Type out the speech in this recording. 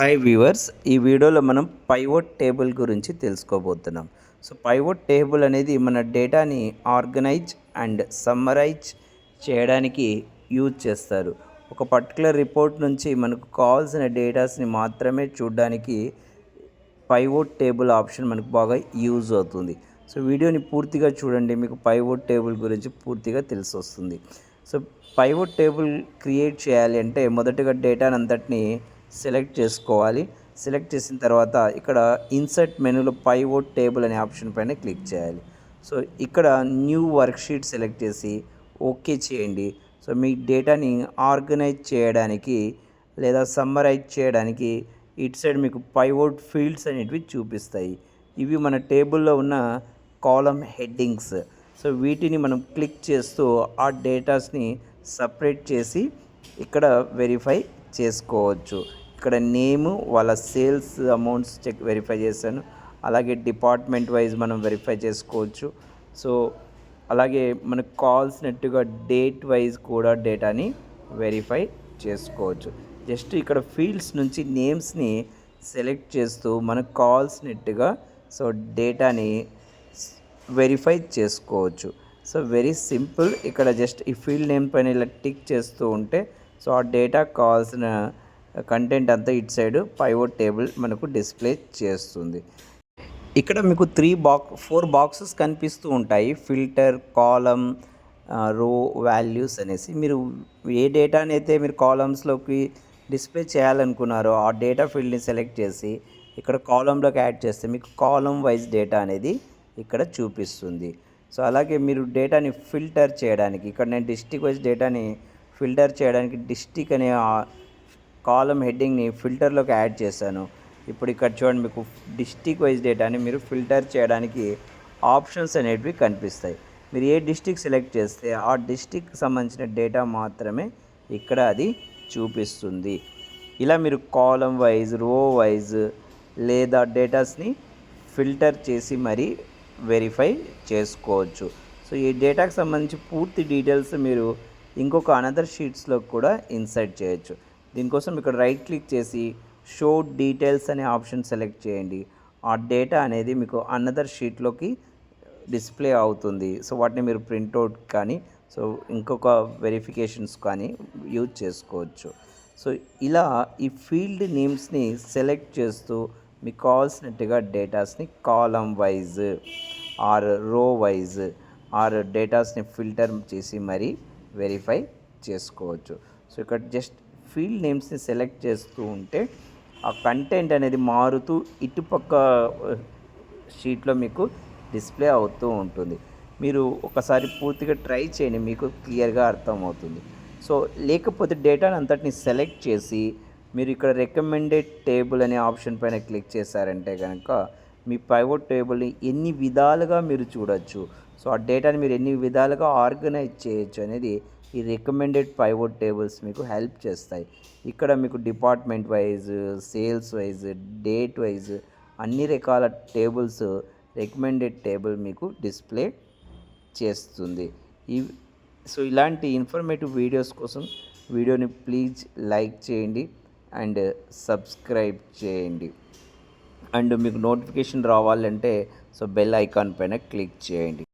Hi viewers ఈ వీడియోలో మనం పైవోట్ టేబుల్ గురించి తెలుసుకోబోతున్నాం. సో పైవోట్ టేబుల్ అనేది మన డేటాని ఆర్గనైజ్ అండ్ సమ్మరైజ్ చేయడానికి యూజ్ చేస్తారు. ఒక పర్టికులర్ రిపోర్ట్ నుంచి మనకు కావాల్సిన డేటాస్ని మాత్రమే చూడడానికి పైవోట్ టేబుల్ ఆప్షన్ మనకు బాగా యూజ్ అవుతుంది. సో వీడియోని పూర్తిగా చూడండి మీకు పైవోట్ టేబుల్ గురించి పూర్తిగా తెలిసి వస్తుంది సో పైవోట్ టేబుల్ క్రియేట్ చేయాలి అంటే మొదటగా డేటాను అంతటిని సెలెక్ట్ చేసుకోవాలి. సెలెక్ట్ చేసిన తర్వాత ఇక్కడ ఇన్సర్ట్ మెనూలో పైవోట్ టేబుల్ అనే ఆప్షన్ పైన క్లిక్ చేయాలి. సో ఇక్కడ న్యూ వర్క్షీట్ సెలెక్ట్ చేసి ఓకే చేయండి. సో మీ డేటాని ఆర్గనైజ్ చేయడానికి లేదా సమ్మరైజ్ చేయడానికి ఇటు సైడ్ మీకు పైవోట్ ఫీల్డ్స్ అనేటివి చూపిస్తాయి. ఇవి మన టేబుల్లో ఉన్న కాలమ్ హెడ్డింగ్స్. సో వీటిని మనం క్లిక్ చేస్తూ ఆ డేటాస్ని సపరేట్ చేసి ఇక్కడ వెరిఫై చేసుకోవచ్చు. ఇక్కడ నేము వాళ్ళ సేల్స్ అమౌంట్స్ చెక్ వెరిఫై చేశాను. అలాగే డిపార్ట్మెంట్ వైజ్ మనం వెరిఫై చేసుకోవచ్చు. సో అలాగే మనకు కావాల్సినట్టుగా డేట్ వైజ్ కూడా డేటాని వెరిఫై చేసుకోవచ్చు. జస్ట్ ఇక్కడ ఫీల్డ్స్ నుంచి నేమ్స్ని సెలెక్ట్ చేస్తూ మనకు కావాల్సినట్టుగా సో డేటాని వెరిఫై చేసుకోవచ్చు. So very simple. ఇక్కడ జస్ట్ ఈ ఫీల్డ్ నేమ్ పైన ఇలా టిక్ చేస్తూ ఉంటే సో ఆ డేటా కావాల్సిన కంటెంట్ అంతా ఇటు సైడ్ పైవోట్ టేబుల్ మనకు డిస్ప్లే చేస్తుంది. ఇక్కడ మీకు త్రీ బాక్ ఫోర్ బాక్సెస్ కనిపిస్తూ ఉంటాయి. ఫిల్టర్ కాలం రో వాల్యూస్ అనేసి. మీరు ఏ డేటాని అయితే మీరు కాలమ్స్లోకి డిస్ప్లే చేయాలనుకున్నారో ఆ డేటా ఫీల్డ్ని సెలెక్ట్ చేసి ఇక్కడ కాలంలోకి యాడ్ చేస్తే మీకు కాలం వైజ్ డేటా అనేది ఇక్కడ చూపిస్తుంది. సో అలాగే మీరు డేటాని ఫిల్టర్ చేయడానికి ఇక్కడ నేను డిస్టిక్ వైజ్ డేటాని ఫిల్టర్ చేయడానికి డిస్టిక్ అనే కాలం హెడ్డింగ్ని ఫిల్టర్లోకి యాడ్ చేశాను. ఇప్పుడు ఇక్కడ చూడండి మీకు డిస్టిక్ వైజ్ డేటాని మీరు ఫిల్టర్ చేయడానికి ఆప్షన్స్ అనేటివి కనిపిస్తాయి. మీరు ఏ డిస్టిక్ సెలెక్ట్ చేస్తే ఆ డిస్టిక్ సంబంధించిన డేటా మాత్రమే ఇక్కడ అది చూపిస్తుంది. ఇలా మీరు కాలం వైజ్ రో వైజ్ లేదా డేటాస్ని ఫిల్టర్ చేసి మరీ వెరిఫై చేసుకోవచ్చు. సో ఈ డేటాకి సంబంధించి పూర్తి డీటెయిల్స్ మీరు ఇంకొక అనదర్ షీట్స్లో కూడా ఇన్సర్ట్ చేయొచ్చు. దీనికోసం ఇక్కడ రైట్ క్లిక్ చేసి షో డీటెయిల్స్ అనే ఆప్షన్ సెలెక్ట్ చేయండి. ఆ డేటా అనేది మీకు అనదర్ షీట్లోకి డిస్ప్లే అవుతుంది. సో వాటిని మీరు ప్రింట్అవుట్ కానీ సో ఇంకొక వెరిఫికేషన్స్ కానీ యూజ్ చేసుకోవచ్చు. సో ఇలా ఈ ఫీల్డ్ నేమ్స్ని సెలెక్ట్ చేస్తూ మీకు కావాల్సినట్టుగా డేటాస్ని column wise or row wise or డేటాస్ని filter చేసి మరీ వెరిఫై చేసుకోవచ్చు. సో ఇక్కడ జస్ట్ ఫీల్డ్ నేమ్స్ని సెలెక్ట్ చేస్తూ ఉంటే ఆ కంటెంట్ అనేది మారుతూ ఇటుపక్క షీట్లో మీకు డిస్ప్లే అవుతూ ఉంటుంది. మీరు ఒకసారి పూర్తిగా ట్రై చేయండి మీకు క్లియర్గా అర్థమవుతుంది. సో లేకపోతే డేటాని అంతటిని సెలెక్ట్ చేసి మీరు ఇక్కడ రికమెండెడ్ టేబుల్ అనే ఆప్షన్ పైన క్లిక్ చేశారంటే కనుక మీ పైవోట్ టేబుల్ని ఎన్ని విధాలుగా మీరు చూడొచ్చు. సో ఆ డేటాని మీరు ఎన్ని విధాలుగా ఆర్గనైజ్ చేయొచ్చు అనేది ఈ రికమెండెడ్ పైవోట్ టేబుల్స్ మీకు హెల్ప్ చేస్తాయి. ఇక్కడ మీకు department wise sales wise date wise అన్ని రకాల టేబుల్స్ రికమెండెడ్ టేబుల్ మీకు డిస్ప్లే చేస్తుంది. ఈ సో ఇలాంటి ఇన్ఫర్మేటివ్ వీడియోస్ కోసం వీడియోని ప్లీజ్ లైక్ చేయండి అండ్ సబ్స్క్రైబ్ చేయండి. అండ్ మీకు నోటిఫికేషన్ రావాలంటే సో బెల్ ఐకాన్ పైన క్లిక్ చేయండి.